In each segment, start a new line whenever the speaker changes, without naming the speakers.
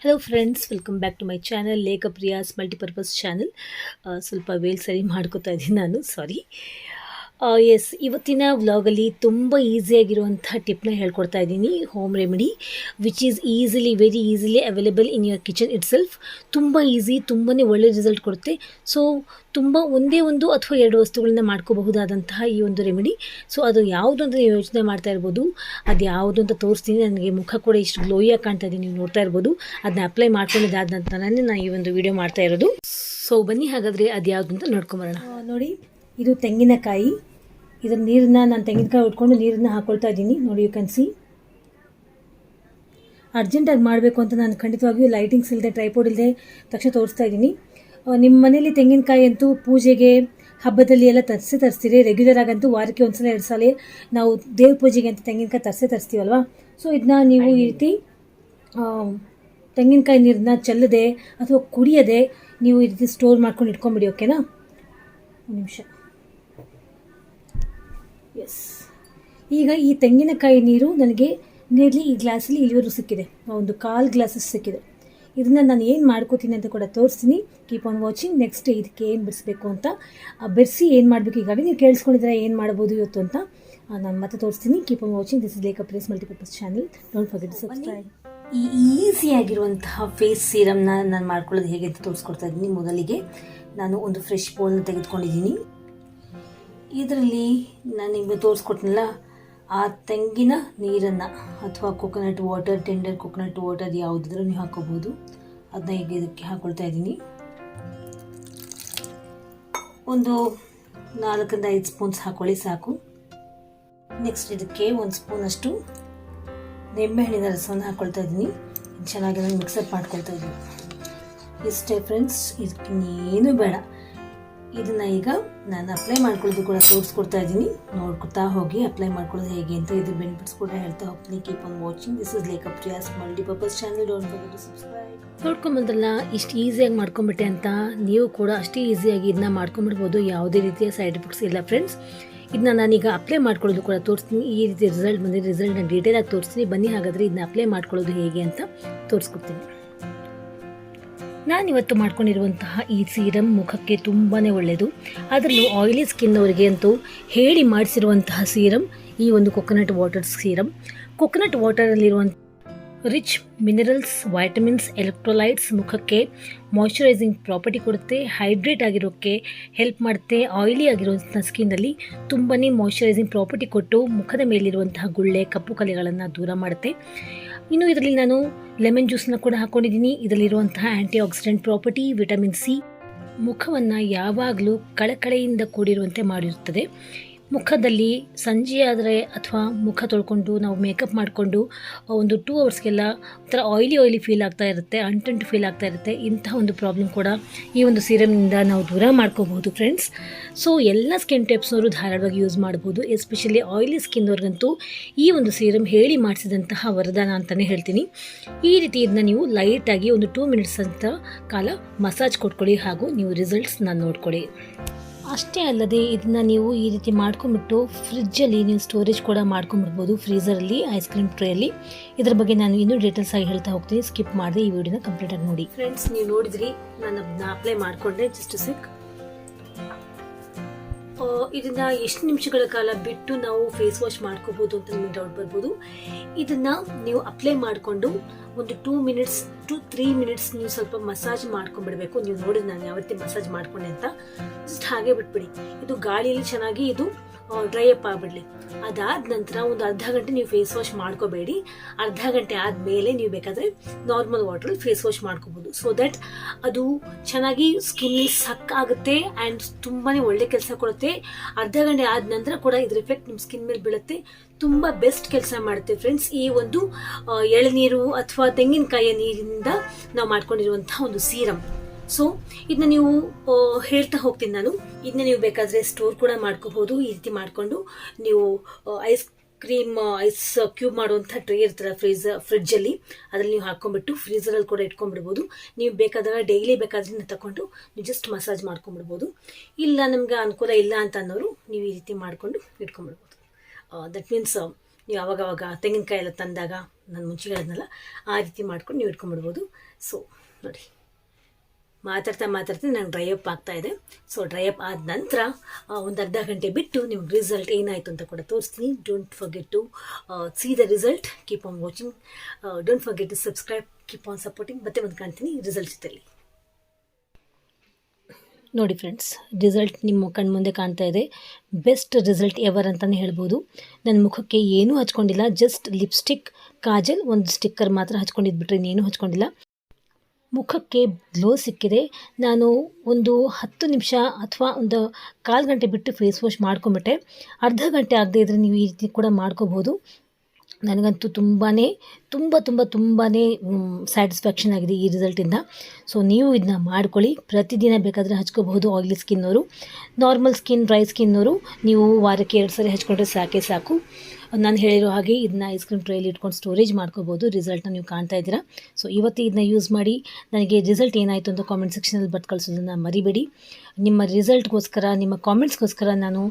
Hello friends welcome back to my channel Lekha Priya's multipurpose channel ಸ್ವಲ್ಪ ವೇಲ್ ಸರಿ ಮಾಡ್ಕೋತಾ ಇದ್ದೀನಿ ನಾನು. ಸಾರಿ ಎಸ್ ಇವತ್ತಿನ ವ್ಲಾಗಲ್ಲಿ ತುಂಬ ಈಸಿಯಾಗಿರುವಂಥ ಟಿಪ್ನ ಹೇಳ್ಕೊಡ್ತಾ ಇದ್ದೀನಿ. Home remedy which is easily very easily available in your kitchen itself ತುಂಬ ಈಸಿ ತುಂಬಾ ಒಳ್ಳೆ ರಿಸಲ್ಟ್ ಕೊಡುತ್ತೆ. ಸೊ ತುಂಬ ಒಂದೇ ಒಂದು ಅಥವಾ ಎರಡು ವಸ್ತುಗಳನ್ನ ಮಾಡ್ಕೋಬಹುದಾದಂತಹ ಈ ಒಂದು ರೆಮಿಡಿ ಸೊ ಅದು ಯಾವುದು ಅಂತ ಯೋಚನೆ ಮಾಡ್ತಾ ಇರ್ಬೋದು. ಅದು ಯಾವುದು ಅಂತ ತೋರಿಸ್ತೀನಿ. ನನಗೆ ಮುಖ ಕೂಡ ಇಷ್ಟು ಗ್ಲೋಯಾಗಿ ಕಾಣ್ತಾ ಇದ್ದೀನಿ ನೀವು ನೋಡ್ತಾ ಇರ್ಬೋದು. ಅದನ್ನ ಅಪ್ಲೈ ಮಾಡ್ಕೊಂಡಿದ್ದಾದ ನಂತರನೇ ನಾನು ಈ ಒಂದು ವಿಡಿಯೋ ಮಾಡ್ತಾ ಇರೋದು. ಸೊ ಬನ್ನಿ ಹಾಗಾದರೆ ಅದು ಯಾವುದು ಅಂತ ನೋಡ್ಕೊಂಬರೋಣ ನೋಡಿ, ಇದು ತೆಂಗಿನಕಾಯಿ. ಇದರ ನೀರನ್ನ ನಾನು ತೆಂಗಿನಕಾಯಿ ಉಟ್ಕೊಂಡು ನೀರನ್ನ ಹಾಕೊಳ್ತಾ ಇದ್ದೀನಿ. ನೋಡಿ ಯು ಕ್ಯಾನ್ ಸಿ ಅರ್ಜೆಂಟಾಗಿ ಮಾಡಬೇಕು ಅಂತ ನಾನು ಖಂಡಿತವಾಗಿಯೂ ಲೈಟಿಂಗ್ಸ್ ಇಲ್ಲದೆ ಟ್ರೈಪೋಡ್ ಇಲ್ಲದೆ ತಕ್ಷಣ ತೋರಿಸ್ತಾ ಇದ್ದೀನಿ. ನಿಮ್ಮ ಮನೇಲಿ ತೆಂಗಿನಕಾಯಿ ಅಂತೂ ಪೂಜೆಗೆ ಹಬ್ಬದಲ್ಲಿ ಎಲ್ಲ ತರಿಸಿ ತರಿಸ್ತೀರಿ. ರೆಗ್ಯುಲರ್ ಆಗಂತೂ ವಾರಕ್ಕೆ ಒಂದ್ಸಲ, ಎರಡು ಸಲ ನಾವು ದೇವ್ರ ಪೂಜೆಗೆ ಅಂತ ತೆಂಗಿನಕಾಯಿ ತರಿಸೆ ತರಿಸ್ತೀವಲ್ವ? ಸೊ ಇದನ್ನ ನೀವು ಈ ರೀತಿ ತೆಂಗಿನಕಾಯಿ ನೀರನ್ನ ಚೆಲ್ಲದೆ ಅಥವಾ ಕುಡಿಯದೆ ನೀವು ಈ ರೀತಿ ಸ್ಟೋರ್ ಮಾಡ್ಕೊಂಡು ಇಟ್ಕೊಂಬಿಡಿ ಓಕೆನಾ ಒಂದು ನಿಮಿಷ. ಎಸ್ ಈಗ ಈ ತೆಂಗಿನಕಾಯಿ ನೀರು ನನಗೆ ನೀರ್ಲಿ ಈ ಗ್ಲಾಸಲ್ಲಿ ಇಲ್ಲಿವರೆಗೂ ಸಿಕ್ಕಿದೆ. ಒಂದು ಕಾಲು ಗ್ಲಾಸಸ್ ಸಿಕ್ಕಿದೆ. ಇದನ್ನು ನಾನು ಏನು ಮಾಡ್ಕೋತೀನಿ ಅಂತ ಕೂಡ ತೋರಿಸ್ತೀನಿ. ಕೀಪ್ ಆನ್ ವಾಚಿಂಗ್ ನೆಕ್ಸ್ಟ್ ಇದಕ್ಕೆ ಏನು ಬಿಡಿಸ್ಬೇಕು ಅಂತ. ಬೆರೆಸಿ ಏನು ಮಾಡಬೇಕು ಈಗಾಗಲೇ ನೀವು ಕೇಳಿಸ್ಕೊಂಡಿದ್ರೆ ಏನು ಮಾಡ್ಬೋದು ಇವತ್ತು ಅಂತ ನಾನು ಮತ್ತೆ ತೋರಿಸ್ತೀನಿ. Keep on watching this is a place multipurpose channel don't forget subscribe ಈ ಈಸಿಯಾಗಿರುವಂತಹ ಫೇಸ್ ಸೀರಮ್ನ ನಾನು ಮಾಡ್ಕೊಳ್ಳೋದು ಹೇಗೆ ಅಂತ ತೋರಿಸ್ಕೊಡ್ತಾ ಇದ್ದೀನಿ ಮೊದಲಿಗೆ. ನಾನು ಒಂದು ಫ್ರೆಶ್ ಬೋಲ್ನ ತೆಗೆದುಕೊಂಡಿದ್ದೀನಿ. ಇದರಲ್ಲಿ ನಾನು ನಿಮಗೆ ತೋರಿಸ್ಕೊಟ್ನಲ್ಲ, ಆ ತೆಂಗಿನ ನೀರನ್ನು ಅಥವಾ coconut water tender coconut water ಯಾವುದಾದ್ರೂ ನೀವು ಹಾಕೋಬೋದು. ಅದನ್ನ ಈಗ ಇದಕ್ಕೆ ಹಾಕೊಳ್ತಾ ಇದ್ದೀನಿ. ಒಂದು ನಾಲ್ಕರಿಂದ ಐದು ಸ್ಪೂನ್ಸ್ ಹಾಕೊಳ್ಳಿ, ಸಾಕು. ನೆಕ್ಸ್ಟ್ ಇದಕ್ಕೆ ಒಂದು ಸ್ಪೂನಷ್ಟು ನಿಂಬೆಹಣ್ಣಿನ ರಸವನ್ನು ಹಾಕ್ಕೊಳ್ತಾ ಇದ್ದೀನಿ. ಚೆನ್ನಾಗಿ ನಾನು ಮಿಕ್ಸಪ್ ಮಾಡ್ಕೊಳ್ತಾ ಇದ್ದೀನಿ. ಇಷ್ಟೇ ಫ್ರೆಂಡ್ಸ್ ಇದಕ್ಕೇನು ಬೇಡ. ಇದನ್ನ ಈಗ ನಾನು ಅಪ್ಲೈ ಮಾಡ್ಕೊಳ್ಳೋದು ಕೂಡ ತೋರಿಸ್ಕೊಡ್ತಾ ಇದ್ದೀನಿ. ನೋಡ್ಕೊತಾ ಹೋಗಿ ಅಪ್ಲೈ ಮಾಡ್ಕೊಳ್ಳೋದು ಹೇಗೆ ಅಂತ ಇದು ಬೆನಿಫಿಟ್ಸ್ ಕೂಡ ಹೇಳ್ತಾ ಹೋಗ್ತೀನಿ. Keep on watching this is Lekha Priya's multipurpose channel to subscribe ನೋಡ್ಕೊಂಬಂದ್ರಲ್ಲ ಇಷ್ಟು ಈಸಿಯಾಗಿ ಮಾಡ್ಕೊಂಬಿಟ್ಟೆ ಅಂತ ನೀವು ಕೂಡ ಅಷ್ಟೇ ಈಸಿಯಾಗಿ ಇದನ್ನ ಮಾಡ್ಕೊಂಬಿಡ್ಬೋದು. ಯಾವುದೇ ರೀತಿಯ ಸೈಡ್ ಎಫೆಕ್ಟ್ಸ್ ಇಲ್ಲ ಫ್ರೆಂಡ್ಸ್ ಇದನ್ನ ನಾನೀಗ ಅಪ್ಲೈ ಮಾಡ್ಕೊಳ್ಳೋದು ಕೂಡ ತೋರಿಸ್ತೀನಿ. ಈ ರೀತಿ ರಿಸಲ್ಟ್ ಬಂದಿದೆ ನಾನು ಡೀಟೇಲಾಗಿ ತೋರಿಸ್ತೀನಿ. ಬನ್ನಿ ಹಾಗಾದರೆ ಇದನ್ನ ಅಪ್ಲೈ ಮಾಡ್ಕೊಳ್ಳೋದು ಹೇಗೆ ಅಂತ ತೋರಿಸ್ಕೊಡ್ತೀನಿ. ನಾನಿವತ್ತು ಮಾಡ್ಕೊಂಡಿರುವಂತಹ ಈ ಸೀರಮ್ ಮುಖಕ್ಕೆ ತುಂಬಾ ಒಳ್ಳೆಯದು. ಅದರಲ್ಲೂ ಆಯಿಲಿ ಸ್ಕಿನ್ ಅವರಿಗೆ ಅಂತೂ ಹೇಳಿ ಮಾಡಿಸಿರುವಂತಹ ಸೀರಮ್ ಈ ಒಂದು ಕೊಕೊನಟ್ ವಾಟರ್ ಸೀರಮ್ ಕೊಕೊನಟ್ ವಾಟರಲ್ಲಿರುವಂಥ ರಿಚ್ ಮಿನರಲ್ಸ್ ವೈಟಮಿನ್ಸ್ ಎಲೆಕ್ಟ್ರೋಲೈಟ್ಸ್ ಮುಖಕ್ಕೆ ಮಾಯ್ಶ್ಚರೈಸಿಂಗ್ ಪ್ರಾಪರ್ಟಿ ಕೊಡುತ್ತೆ ಹೈಡ್ರೇಟ್ ಆಗಿರೋಕ್ಕೆ ಹೆಲ್ಪ್ ಮಾಡುತ್ತೆ ಆಯಿಲಿ ಆಗಿರುವಂಥ ಸ್ಕಿನ್ನಲ್ಲಿ ತುಂಬಾ ಮಾಯ್ಶ್ಚರೈಸಿಂಗ್ ಪ್ರಾಪರ್ಟಿ ಕೊಟ್ಟು ಮುಖದ ಮೇಲಿರುವಂತಹ ಗುಳ್ಳೆ, ಕಪ್ಪು ಕಲೆಗಳನ್ನು ದೂರ ಮಾಡುತ್ತೆ. ಇನ್ನು ಇದರಲ್ಲಿ ನಾನು ಲೆಮನ್ ಜ್ಯೂಸನ್ನ ಕೂಡ ಹಾಕ್ಕೊಂಡಿದ್ದೀನಿ ಇದರಲ್ಲಿರುವಂತಹ antioxidant property vitamin C ಮುಖವನ್ನು ಯಾವಾಗಲೂ ಕಳಕಳೆಯಿಂದ ಕೂಡಿರುವಂತೆ ಮಾಡಿರುತ್ತದೆ. ಮುಖದಲ್ಲಿ ಸಂಜೆ ಆದರೆ ಅಥವಾ ಮುಖ ತೊಳ್ಕೊಂಡು ನಾವು ಮೇಕಪ್ ಮಾಡಿಕೊಂಡು ಒಂದು ಟೂ ಅವರ್ಸ್ಗೆಲ್ಲ ಒಂಥರ ಆಯಿಲಿ ಆಯಿಲಿ ಫೀಲ್ ಆಗ್ತಾ ಇರುತ್ತೆ ಅಂಟಂಟು ಫೀಲ್ ಆಗ್ತಾ ಇರುತ್ತೆ. ಇಂತಹ ಒಂದು ಪ್ರಾಬ್ಲಮ್ ಕೂಡ ಈ ಒಂದು ಸೀರಮ್ನಿಂದ ನಾವು ದೂರ ಮಾಡ್ಕೋಬಹುದು ಫ್ರೆಂಡ್ಸ್ ಸೊ ಎಲ್ಲ ಸ್ಕಿನ್ ಟೈಪ್ಸ್ನವರು ಧಾರಾಳವಾಗಿ ಯೂಸ್ ಮಾಡ್ಬೋದು ಎಸ್ಪೆಷಲಿ ಆಯಿಲಿ ಸ್ಕಿನ್ನವ್ರಿಗಂತೂ ಈ ಒಂದು ಸೀರಮ್ ಹೇಳಿ ಮಾಡಿಸಿದಂತಹ ವರದಾನ ಅಂತಲೇ ಹೇಳ್ತೀನಿ. ಈ ರೀತಿ ಇದನ್ನ ನೀವು ಲೈಟಾಗಿ ಒಂದು ಟೂ ಮಿನಿಟ್ಸ್ ಅಂತ ಕಾಲ ಮಸಾಜ್ ಕೊಟ್ಕೊಳ್ಳಿ ಹಾಗೂ ನೀವು ರಿಸಲ್ಟ್ಸ್ನ ನೋಡ್ಕೊಳ್ಳಿ. ಅಷ್ಟೇ ಅಲ್ಲದೆ ಇದನ್ನು ನೀವು ಈ ರೀತಿ ಮಾಡ್ಕೊಂಬಿಟ್ಟು ಫ್ರಿಜ್ಜಲ್ಲಿ ನೀವು ಸ್ಟೋರೇಜ್ ಕೂಡ ಮಾಡ್ಕೊಂಬಿಡ್ಬೋದು ಫ್ರೀಸರಲ್ಲಿ ಐಸ್ ಕ್ರೀಮ್ ಟ್ರೇಯಲ್ಲಿ. ಇದ್ರ ಬಗ್ಗೆ ನಾನು ಇನ್ನೂ ಡೀಟೇಲ್ಸ್ ಆಗಿ ಹೇಳ್ತಾ ಹೋಗ್ತೀನಿ. ಸ್ಕಿಪ್ ಮಾಡಿದೆ ಈ ವಿಡಿಯೋನ ಕಂಪ್ಲೀಟಾಗಿ ನೋಡಿ. ಫ್ರೆಂಡ್ಸ್ ನೀವು ನೋಡಿದ್ರಿ ನಾನು ಅದನ್ನ ಅಪ್ಲೈ ಮಾಡಿಕೊಂಡೆ ಜಸ್ಟ್ ಸಿಕ್ ಇದನ್ನ ಎಷ್ಟು ನಿಮಿಷಗಳ ಕಾಲ ಬಿಟ್ಟು ನಾವು ಫೇಸ್ ವಾಶ್ ಮಾಡ್ಕೋಬಹುದು ಅಂತ ನಿಮಗೆ ಡೌಟ್ ಬರ್ಬೋದು. ಇದನ್ನ ನೀವು ಅಪ್ಲೈ ಮಾಡಿಕೊಂಡು ಒಂದು two minutes to three minutes ನೀವು ಸ್ವಲ್ಪ ಮಸಾಜ್ ಮಾಡ್ಕೊಂಡ್ಬಿಡ್ಬೇಕು. ನೀವು ನೋಡಿದ್ರೆ ನಾನು ಯಾವತ್ತಿ ಮಸಾಜ್ ಮಾಡ್ಕೊಂಡೆ ಅಂತ. ಜಸ್ಟ್ ಹಾಗೆ ಬಿಟ್ಬಿಡಿ. ಇದು ಗಾಳಿಯಲ್ಲಿ ಚೆನ್ನಾಗಿ ಇದು ಡ್ರೈ ಅಪ್ ಆಗಿಬಿಡ್ಲಿ. ಅದಾದ ನಂತರ ಒಂದು ಅರ್ಧ ಗಂಟೆ ನೀವು ಫೇಸ್ ವಾಶ್ ಮಾಡ್ಕೋಬೇಡಿ. ಅರ್ಧ ಗಂಟೆ ಆದಮೇಲೆ ನೀವು ಬೇಕಾದರೆ ನಾರ್ಮಲ್ ವಾಟ್ರಲ್ಲಿ ಫೇಸ್ ವಾಶ್ ಮಾಡ್ಕೋಬೋದು. ಸೊ ದಟ್ ಅದು ಚೆನ್ನಾಗಿ ಸ್ಕಿನ್ ಸಕ್ ಆಗುತ್ತೆ ಆ್ಯಂಡ್ ತುಂಬಾ ಒಳ್ಳೆ ಕೆಲಸ ಕೊಡುತ್ತೆ. ಅರ್ಧ ಗಂಟೆ ಆದ ನಂತರ ಕೂಡ ಇದ್ರ ಎಫೆಕ್ಟ್ ನಿಮ್ಮ ಸ್ಕಿನ್ ಮೇಲೆ ಬೀಳುತ್ತೆ. ತುಂಬ ಬೆಸ್ಟ್ ಕೆಲಸ ಮಾಡುತ್ತೆ ಫ್ರೆಂಡ್ಸ್ ಈ ಒಂದು ಎಳನೀರು ಅಥವಾ ತೆಂಗಿನಕಾಯಿಯ ನೀರಿನಿಂದ ನಾವು ಮಾಡ್ಕೊಂಡಿರುವಂತಹ ಒಂದು ಸೀರಮ್ ಸೊ ಇದನ್ನ ನೀವು ಹೇಳ್ತಾ ಹೋಗ್ತೀನಿ ನಾನು. ಇದನ್ನ ನೀವು ಬೇಕಾದ್ರೆ ಸ್ಟೋರ್ ಕೂಡ ಮಾಡ್ಕೋಬಹುದು ಈ ರೀತಿ ಮಾಡಿಕೊಂಡು ನೀವು ಐಸ್ ಕ್ರೀಮ್ ಐಸ್ ಕ್ಯೂಬ್ ಮಾಡುವಂಥ ಟ್ರೇ ಇರ್ತಲ್ಲ ಫ್ರಿಡ್ಜ್ ಅಲ್ಲಿ. ಅದರಲ್ಲಿ ನೀವು ಹಾಕೊಂಡ್ಬಿಟ್ಟು ಫ್ರೀಸರಲ್ಲಿ ಕೂಡ ಇಟ್ಕೊಂಡ್ಬಿಡ್ಬೋದು. ನೀವು ಬೇಕಾದಾಗ ಡೈಲಿ ಬೇಕಾದ್ರೆ ತಗೊಂಡು ನೀವು ಜಸ್ಟ್ ಮಸಾಜ್ ಮಾಡ್ಕೊಂಡ್ಬಿಡ್ಬೋದು. ಇಲ್ಲ ನಮ್ಗೆ ಅನುಕೂಲ ಇಲ್ಲ ಅಂತ ಅನ್ನೋರು ನೀವು ಈ ರೀತಿ ಮಾಡಿಕೊಂಡು ಇಟ್ಕೊಂಡ್ಬಿಡ್ಬೋದು. ದಟ್ ಮೀನ್ಸ್ ನೀವು ಅವಾಗವಾಗ ತೆಂಗಿನಕಾಯಿ ಎಲ್ಲ ತಂದಾಗ, ನಾನು ಮುಂಚೆ ಹೇಳಿದ್ನಲ್ಲ, ಆ ರೀತಿ ಮಾಡ್ಕೊಂಡು ನೀವು ಇಟ್ಕೊಂಡ್ಬಿಡ್ಬೋದು. ಸೊ ನೋಡಿ. ಮಾತಾಡ್ತಾ ಮಾತಾಡ್ತಾ ನಂಗೆ ಡ್ರೈ ಅಪ್ ಆಗ್ತಾ ಇದೆ. ಸೊ ಡ್ರೈ ಅಪ್ ಆದ ನಂತರ ಒಂದು ಅರ್ಧ ಗಂಟೆ ಬಿಟ್ಟು ನಿಮ್ಗೆ ರಿಸಲ್ಟ್ ಏನಾಯಿತು ಅಂತ ಕೂಡ ತೋರಿಸ್ತೀನಿ. Don't forget to see the result keep on watching don't forget to subscribe keep on supporting ಮತ್ತೆ ಒಂದು ಕಾಣ್ತೀನಿ ರಿಸಲ್ಟ್ ಜೊತೆಲಿ. ನೋಡಿ ಫ್ರೆಂಡ್ಸ್ ರಿಸಲ್ಟ್ ನಿಮ್ಮ ಕಣ್ಮುಂದೆ ಕಾಣ್ತಾ ಇದೆ. ಬೆಸ್ಟ್ ರಿಸಲ್ಟ್ ಎವರ್ ಅಂತಲೇ ಹೇಳ್ಬೋದು. ನನ್ನ ಮುಖಕ್ಕೆ ಏನೂ ಹಚ್ಕೊಂಡಿಲ್ಲ. ಜಸ್ಟ್ ಲಿಪ್ಸ್ಟಿಕ್ ಕಾಜಲ್, ಒಂದು ಸ್ಟಿಕ್ಕರ್ ಮಾತ್ರ ಹಚ್ಕೊಂಡಿದ್ಬಿಟ್ರೆ ಇನ್ನೇನು ಹಚ್ಕೊಂಡಿಲ್ಲ. ಮುಖಕ್ಕೆ ಗ್ಲೋ ಸಿಕ್ಕಿದೆ. ನಾನು ಒಂದು ಹತ್ತು ನಿಮಿಷ ಅಥವಾ ಒಂದು ಕಾಲು ಗಂಟೆ ಬಿಟ್ಟು ಫೇಸ್ ವಾಶ್ ಮಾಡ್ಕೊಂಬಿಟ್ಟೆ ಅರ್ಧ ಗಂಟೆ ಆಗದೆ ಇದ್ದರೆ ನೀವು ಈ ರೀತಿ ಕೂಡ ಮಾಡ್ಕೋಬೋದು. ನನಗಂತೂ ತುಂಬಾ, ತುಂಬ ತುಂಬ ತುಂಬಾ ಸ್ಯಾಟಿಸ್ಫ್ಯಾಕ್ಷನ್ ಆಗಿದೆ ಈ ರಿಸಲ್ಟಿಂದ ಸೊ ನೀವು ಇದನ್ನ ಮಾಡ್ಕೊಳ್ಳಿ. ಪ್ರತಿದಿನ ಬೇಕಾದರೆ ಹಚ್ಕೋಬಹುದು ಆಯಿಲಿ ಸ್ಕಿನ್ನವರು ನಾರ್ಮಲ್ ಸ್ಕಿನ್ ಡ್ರೈ ಸ್ಕಿನ್ನವರು ನೀವು ವಾರಕ್ಕೆ ಎರಡು ಸರಿ ಹಚ್ಕೊಂಡ್ರೆ ಸಾಕೆ ಸಾಕು. ನಾನು ಹೇಳಿರೋ ಹಾಗೆ ಇದನ್ನ ಐಸ್ ಕ್ರೀಮ್ ಟ್ರೈಲಿ ಇಟ್ಕೊಂಡು ಸ್ಟೋರೇಜ್ ಮಾಡ್ಕೋಬೋದು ರಿಸಲ್ಟ್ನ ನೀವು ಕಾಣ್ತಾ ಇದ್ದೀರಾ. ಸೊ ಇವತ್ತು ಇದನ್ನ ಯೂಸ್ ಮಾಡಿ. ನನಗೆ ರಿಸಲ್ಟ್ ಏನಾಯಿತು ಅಂತ ಕಾಮೆಂಟ್ ಸೆಕ್ಷನಲ್ಲಿ ಬಟ್ ಕಳಿಸೋದನ್ನು ಮರಿಬೇಡಿ. ನಿಮ್ಮ ರಿಸಲ್ಟ್ಗೋಸ್ಕರ ನಿಮ್ಮ ಕಾಮೆಂಟ್ಸ್ಗೋಸ್ಕರ ನಾನು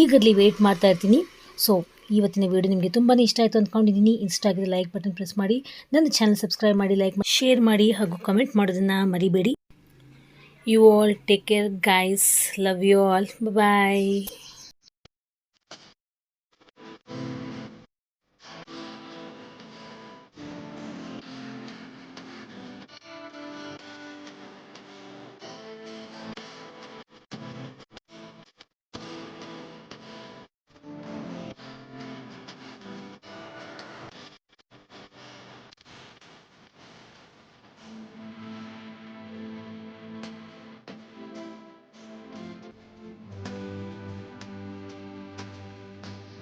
ಈಗಲಿ ವೆಯ್ಟ್ ಮಾಡ್ತಾ ಇರ್ತೀನಿ. ಸೊ ಇವತ್ತಿನ ವಿಡಿಯೋ ನಿಮಗೆ ತುಂಬಾ ಇಷ್ಟ ಆಯಿತು ಅಂದ್ಕೊಂಡಿದ್ದೀನಿ ಇಷ್ಟ ಆಗಿದೆ ಲೈಕ್ ಬಟನ್ ಪ್ರೆಸ್ ಮಾಡಿ. ನನ್ನ ಚಾನಲ್ ಸಬ್ಸ್ಕ್ರೈಬ್ ಮಾಡಿ ಲೈಕ್ ಮಾಡಿ ಶೇರ್ ಮಾಡಿ ಹಾಗೂ ಕಮೆಂಟ್ ಮಾಡೋದನ್ನು ಮರಿಬೇಡಿ. You all take care guys love you all bye